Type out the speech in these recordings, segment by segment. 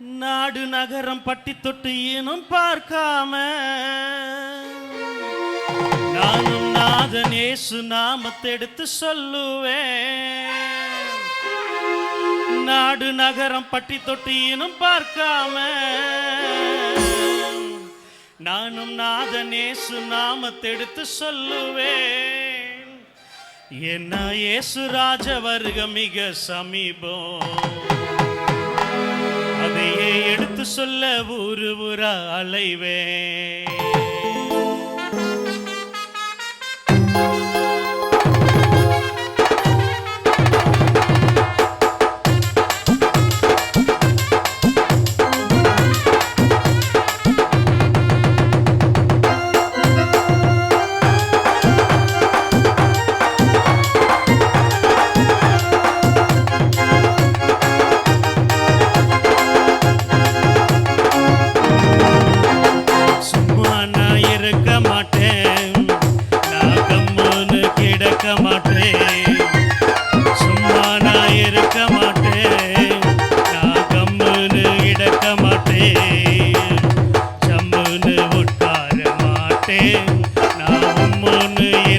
நாடு நகரம் பட்டி தொட்டு ஏனும் பார்க்காம. நானும் நாதன் இயேசு நாமத்தெடுத்து சொல்லுவேன். நாடு நகரம் பட்டி தொட்டு ஏனும் பார்க்காம. நானும் நாதன் இயேசு நாமத்தெடுத்து சொல்லுவேன். என்ன இயேசு ராஜ வருக மிக சமீபம். கதையை எடுத்து சொல்ல ஊரு ஊரா அலைவேன்.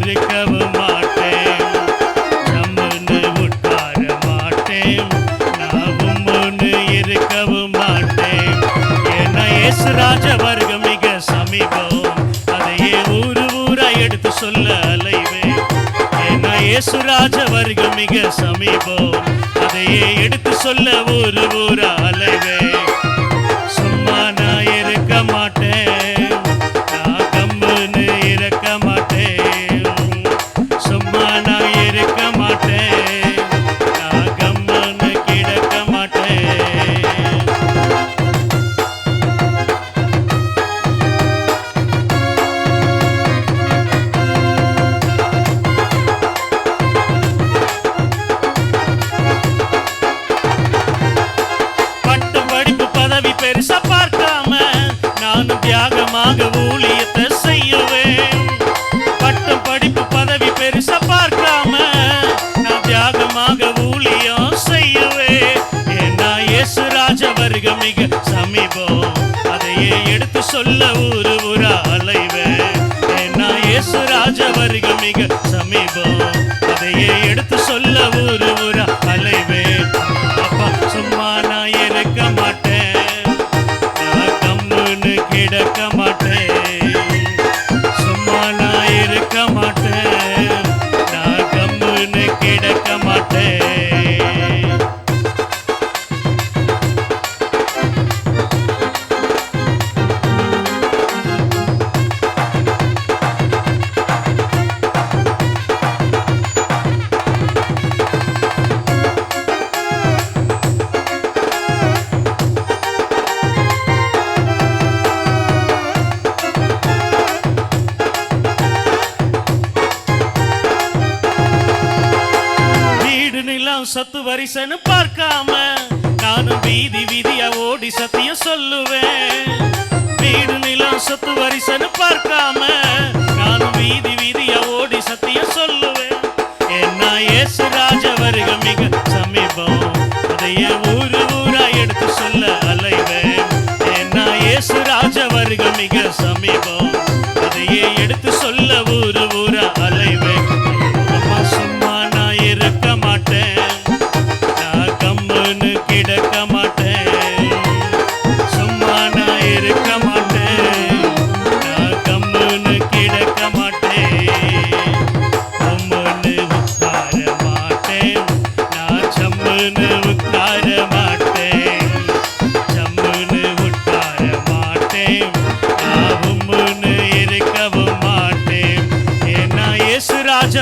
இருக்கவும் மாட்டேன். சம்முன்னு உட்கார மாட்டேன். நான் உம்முன்னு இருக்கவும் மாட்டேன். ஏன்னா இயேசுராஜ வர்க்கம் மிக சமீபம். அதையே ஊரு ஊரா எடுத்து சொல்ல அலைவேன். ஏன்னா இயேசுராஜ வர்க்கம் மிக சமீபம். அதையே எடுத்து சொல்ல ஊரு ஊரா அலைவேன். தியாகமாக ஊழியத்தை செய்யுவேன் பட்டம் படிப்பு பதவி பெருசா பார்க்காம நான் தியாகமாக ஊழியம் செய்யுவேன் ஏன்னா இயேசு ராஜ வருக மிக சமீபம். அதையே எடுத்து சொல்ல ஊரு ஊரா அலைவேன் ஏன்னா இயேசு ராஜ வருக மிக சமீபம். அதையே எடுத்து சொல்ல ஊரு சத்து வரிசன்னு பார்க்காம நானும் வீதி வீதியா ஓடி சத்தியம் சொல்லுவேன். வீடு நிலம் சொத்து வரிசன்னு பார்க்காம நானும் வீதி வீதியா ஓடி சத்தியம் சொல்லுவேன். என்ன ஏசு ராஜ வருக மிக சமீபம். அதைய ஊரு ஊரா எடுத்து சொல்ல அலைவேன். என்ன ஏசு ராஜ வருக மிக சமீபம். அதையே எடுத்து சொல்ல ஊரு ஊரா அலைவேன். அம்மா சும்மா நான் இருக்க மாட்டேன். உட்கார மாட்டேன். சம்முன்னு உட்கார மாட்டேன் நான் இருக்கவும் மாட்டேன் ஏன்னா இயேசு ராஜ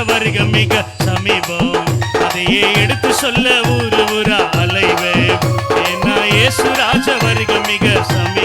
மிக சமீபம் அதையே எடுத்து சொல்ல ஊரு ஊரா அலைவேன் ஏன்னா இயேசு ராஜ மிக சமீபம்